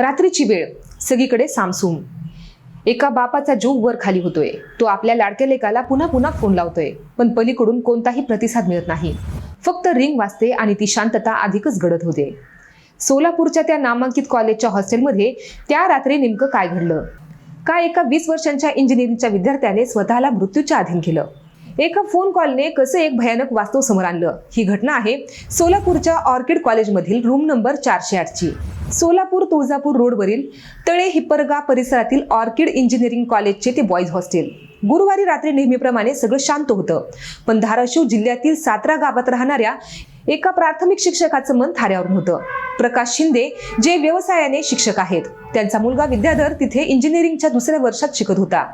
रात्रीची वेळ. सगळीकडे सामसूम. एका बापाचा जीव वर खाली होतोय. तो आपल्या लाडक्या लेकाला पुन्हा पुन्हा फोन लावतोय. पण पलीकडून कोणताही प्रतिसाद मिळत नाही. फक्त रिंग वाजते आणि ती शांतता अधिकच घडत होते. सोलापूरच्या त्या नामांकित कॉलेजच्या हॉस्टेलमध्ये त्या रात्री नेमकं काय घडलं? का एका वीस वर्षांच्या इंजिनिअरिंगच्या विद्यार्थ्याने स्वतःला मृत्यूच्या अधीन केलं? एका फोन कॉलने कसं एक भयानक वास्तव समोर आणलं? ही घटना आहे सोलापूरच्या ऑर्किड कॉलेजमधील रूम नंबर चारशे आठची. सोलापूर तुळजापूर रोडवरील तळे हिप्परगा परिसरातील ऑर्किड इंजिनिअरिंग कॉलेजचे ते बॉईज हॉस्टेल. गुरुवारी रात्री नेहमीप्रमाणे सगळं शांत होतं. पण धाराशिव जिल्ह्यातील सातरा गावात राहणाऱ्या एका प्राथमिक शिक्षकाचं मन थाऱ्यावरून होतं. प्रकाश शिंदे जे व्यवसायाने शिक्षक आहेत त्यांचा मुलगा विद्याधर तिथे इंजिनिअरिंगच्या दुसऱ्या वर्षात शिकत होता.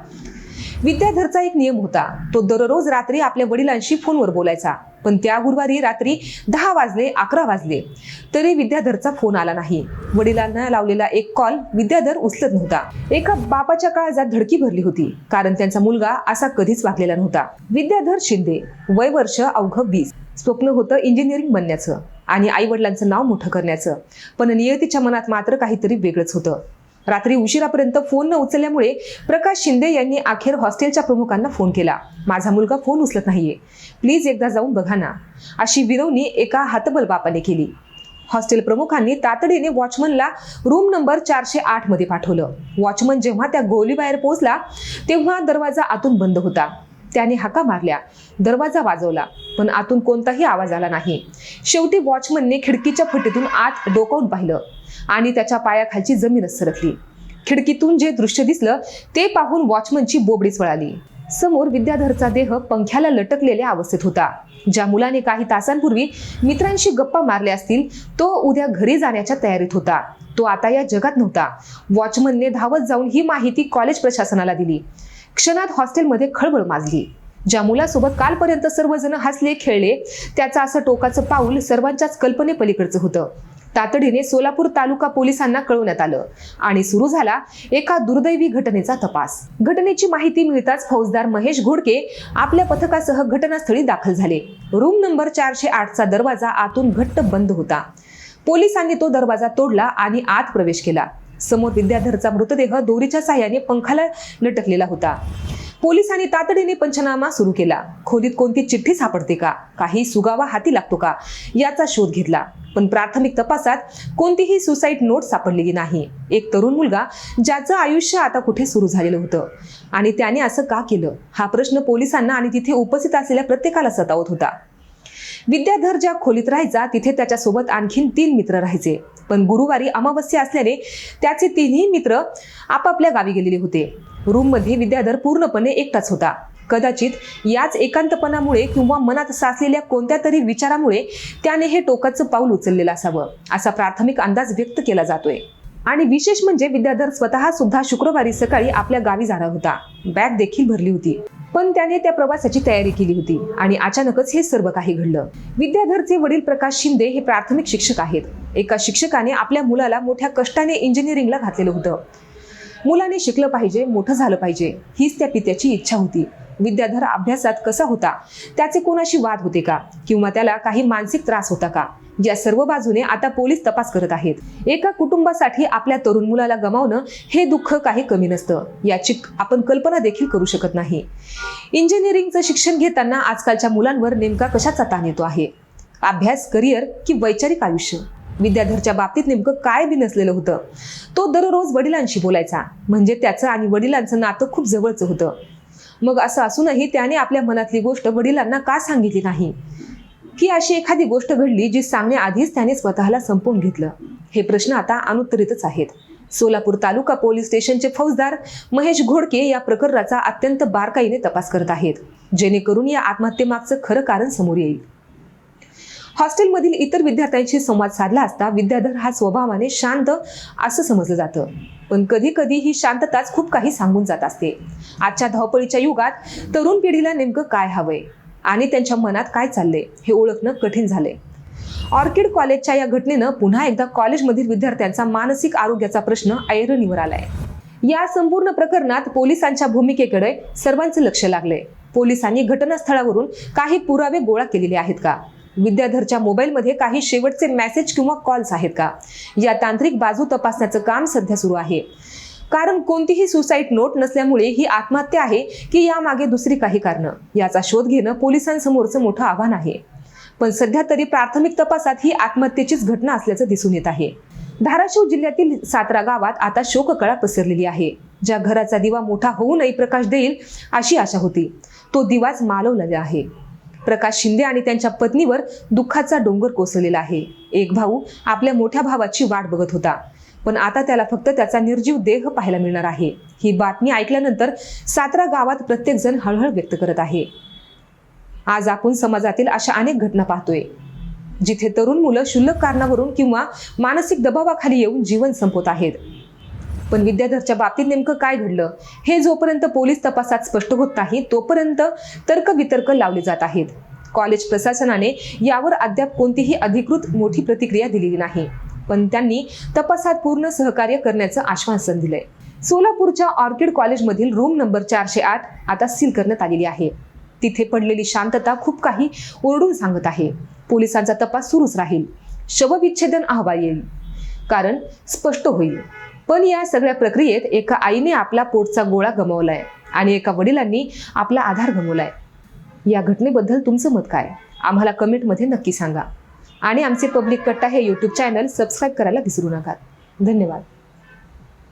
विद्याधरचा एक नियम होता. तो दररोज रात्री आपल्या वडिलांशी फोनवर बोलायचा. पण त्या गुरुवारी रात्री दहा वाजले अकरा वाजले. तरी विद्याधरचा फोन आला नाही. वडिलांना लावलेला एक कॉल विद्याधर उचलत नव्हता. एका बापाच्या काळजात धडकी भरली होती कारण त्यांचा मुलगा असा कधीच वागलेला नव्हता. विद्याधर शिंदे वय वर्ष अवघ वीस. स्वप्न होतं इंजिनिअरिंग बनण्याचं आणि आई वडिलांचं नाव मोठं करण्याचं. पण नियतीच्या मनात मात्र काहीतरी वेगळंच होतं. रात्री उशिरापर्यंत फोन न उचलल्यामुळे प्रकाश शिंदे यांनी अखेर हॉस्टेलच्या प्रमुखांना फोन केला. माझा मुलगा फोन उचलत नाहीये. प्लीज एकदा जाऊन बघा ना. अशी विनवणी एका हातबल बापाने केली. हॉस्टेल प्रमुखांनी तातडीने वॉचमनला रूम नंबर चारशे आठमध्ये पाठवलं. वॉचमन जेव्हा त्या गोलीबाहेर पोहोचला तेव्हा दरवाजा आतून बंद होता. त्याने हाका मारल्या. दरवाजा वाजवला पण आतून कोणताही आवाज आला नाही. शेवटी वॉचमनने खिडकीच्या फटीतून आत डोकावून पाहिलं आणि त्याच्या पायाखालची जमीनच सरकली. खिडकीतून जे दृश्य दिसलं ते पाहून वॉचमनची बोबडीच वळाली. समोर विद्याधरचा देह पंख्याला लटकलेल्या अवस्थेत होता. ज्या मुलाने काही तासांपूर्वी मित्रांशी गप्पा मारल्या असतील तो उद्या घरी जाण्याच्या तयारीत होता. तो आता या जगात नव्हता. वॉचमनने धावत जाऊन ही माहिती कॉलेज प्रशासनाला दिली. क्षणात हॉस्टेलमध्ये खळबळ माजली. ज्या मुलासोबत कालपर्यंत सर्वजण हसले खेळले त्याचं असं टोकाचं पाऊल सर्वांच्याच कल्पनेपलीकडचं होतं. तातडीने सोलापूर तालुका पोलिसांना कळवण्यात आलं आणि सुरू झाला एका दुर्दैवी घटनेचा तपास. घटनेची माहिती मिळताच फौजदार महेश घोडके आपल्या पथकासह घटनास्थळी दाखल झाले. रूम नंबर चारशे आठचा दरवाजा आतून घट्ट बंद होता. पोलिसांनी तो दरवाजा तोडला आणि आत प्रवेश केला. समोर विद्याधरचा मृतदेह दोरीच्या साह्याने पंखाला लटकलेला होता. पोलिसांनी तातडीने पंचनामा सुरू केला. खोलीत कोणती चिठ्ठी सापडते का? काही सुगावा हाती लागतो का? याचा शोध घेतला. पण प्राथमिक तपासात कोणतीही सुसाईड नोट सापडलेली नाही. एक तरुण मुलगा ज्याचं आयुष्य आता कुठे सुरू झालेलं होतं? आणि त्याने असं का केलं? हा प्रश्न पोलिसांना आणि तिथे उपस्थित असलेल्या प्रत्येकाला सतावत होता. विद्याधर ज्या खोलीत राहायचा तिथे त्याच्यासोबत आणखीन तीन मित्र राहायचे. पण गुरुवारी अमावस्या असल्याने त्याचे तिन्ही मित्र आपापल्या गावी गेलेले होते. रूममध्ये विद्याधर पूर्णपणे एकटाच होता. कदाचित याच एकांतपणामुळे किंवा मनात साचलेल्या कोणत्या तरी विचारामुळे त्याने हे टोकाचं पाऊल उचललेलं असावं असा प्राथमिक अंदाज व्यक्त केला जातोय. आणि विशेष म्हणजे विद्याधर स्वतः सुद्धा शुक्रवारी सकाळी आपल्या गावी जाणार होता. बॅग देखील भरली होती. पण त्याने त्या प्रवासाची तयारी केली होती आणि अचानकच हे सर्व काही घडलं. विद्याधरचे वडील प्रकाश शिंदे हे प्राथमिक शिक्षक आहेत. एका शिक्षकाने आपल्या मुलाला मोठ्या कष्टाने इंजिनिअरिंगला घातलेलं होतं. मुलाने शिकलं पाहिजे मोठं झालं पाहिजे हीच त्या पित्याची इच्छा होती. विद्याधर अभ्यासात कसा होता? त्याचे कोणाशी वाद होते का? किंवा त्याला काही मानसिक त्रास होता का? या सर्व बाजूने आता पोलीस तपास करत आहेत. एका कुटुंबासाठी आपल्या तरुण मुलाला गमावणं हे दुःख काही कमी नसतं. याची आपण कल्पना देखील करू शकत नाही. इंजिनिअरिंगचं शिक्षण घेताना आजकालच्या मुलांवर नेमका कशाचा ताण येतो आहे? अभ्यास करिअर की वैचारिक आयुष्य? विद्याधरच्या बाबतीत नेमकं काय बिनसलेलं होतं? तो दररोज वडिलांशी बोलायचा. म्हणजे त्याचं आणि वडिलांचं नातं खूप जवळचं होतं. मग असं असूनही त्याने आपल्या मनातली गोष्ट वडिलांना का सांगितली नाही? की अशी एखादी गोष्ट घडली जी सांगण्याआधीच त्याने स्वतःला संपवून घेतलं. हे प्रश्न आता अनुत्तरितच आहेत. सोलापूर तालुका पोलीस स्टेशनचे फौजदार महेश घोडके या प्रकरणाचा अत्यंत बारकाईने तपास करत आहेत. जेणेकरून या आत्महत्येमागचं खरं कारण समोर येईल. हॉस्टेलमधील इतर विद्यार्थ्यांशी संवाद साधला असता विद्याधर हा स्वभावाने शांत असं समजलं जातं. पण कधी कधी ही शांतताच खूप काही सांगून जात असते. आजच्या धावपळीच्या युगात तरुण पिढीला नेमकं काय हवंय? आणि त्यांच्या मनात काय चाललंय? हे ओळखणं कठीण झालंय. ऑर्किड कॉलेजच्या या घटनेनं पुन्हा एकदा कॉलेजमधील विद्यार्थ्यांचा मानसिक आरोग्याचा प्रश्न ऐरणीवर आलाय. या संपूर्ण प्रकरणात पोलिसांच्या भूमिकेकडे सर्वांचं लक्ष लागलंय. पोलिसांनी घटनास्थळावरून काही पुरावे गोळा केलेले आहेत का? विद्याधरच्या मोबाईलमध्ये काही शेवटचे मेसेज किंवा कॉल्स आहेत का? या तांत्रिक बाजू तपासण्याचं काम सध्या सुरू आहे. कारण कोणतीही सुसाईड नोट नसल्यामुळे ही आत्महत्या आहे की यामागे दुसरी काही कारणं? याचा शोध घेणं पोलिसांसमोरचं मोठं आव्हान आहे. पण सध्या तरी प्राथमिक तपासात ही आत्महत्येचीच घटना असल्याचं दिसून येत आहे. धाराशिव जिल्ह्यातील सातरा गावात आता शोककळा पसरलेली आहे. ज्या घराचा दिवा मोठा होऊनही प्रकाश देईल अशी आशा होती. तो दिवाच मालवलेला आहे. प्रकाश शिंदे आणि त्यांच्या पत्नीवर दुःखाचा डोंगर कोसळलेला आहे. एक भाऊ आपल्या मोठ्या भावाची वाट बघत होता. पण आता त्याला फक्त त्याचा निर्जीव देह पाहायला मिळणार आहे. ही बातमी ऐकल्यानंतर सातारा गावात प्रत्येक जण हळहळ व्यक्त करत आहे. आज आपण समाजातील अशा अनेक घटना पाहतोय. जिथे तरुण मुलं क्षुल्लक कारणावरून किंवा मानसिक दबावाखाली येऊन जीवन संपवत आहेत. पण विद्याधरच्या बाबतीत नेमकं काय घडलं हे जोपर्यंत पोलीस तपासात स्पष्ट होत नाही तोपर्यंत तर्कवितर्क लावले जात आहेत. कॉलेज प्रशासनाने यावर अद्याप कोणतीही अधिकृत मोठी प्रतिक्रिया दिलेली नाही. पण त्यांनी तपासात पूर्ण सहकार्य करण्याचं आश्वासन दिलंय. सोलापूरच्या ऑर्किड कॉलेजमधील रूम नंबर चारशे आठ आता सील करण्यात आलेली आहे. तिथे पडलेली शांतता खूप काही ओरडून सांगत आहे. पोलिसांचा तपास सुरूच राहील. शवविच्छेदन अहवाल येईल. कारण स्पष्ट होईल. पण या सगळ्या प्रक्रियेत एका आईने आपला पोटचा गोळा गमावलाय आणि एका वडिलांनी आपला आधार गमावलाय. या घटनेबद्दल तुमचं मत काय? आम्हाला कमेंटमध्ये नक्की सांगा. आणि आमचे पब्लिक कट्टा हे यूट्यूब चॅनल सबस्क्राईब करायला विसरू नका. धन्यवाद.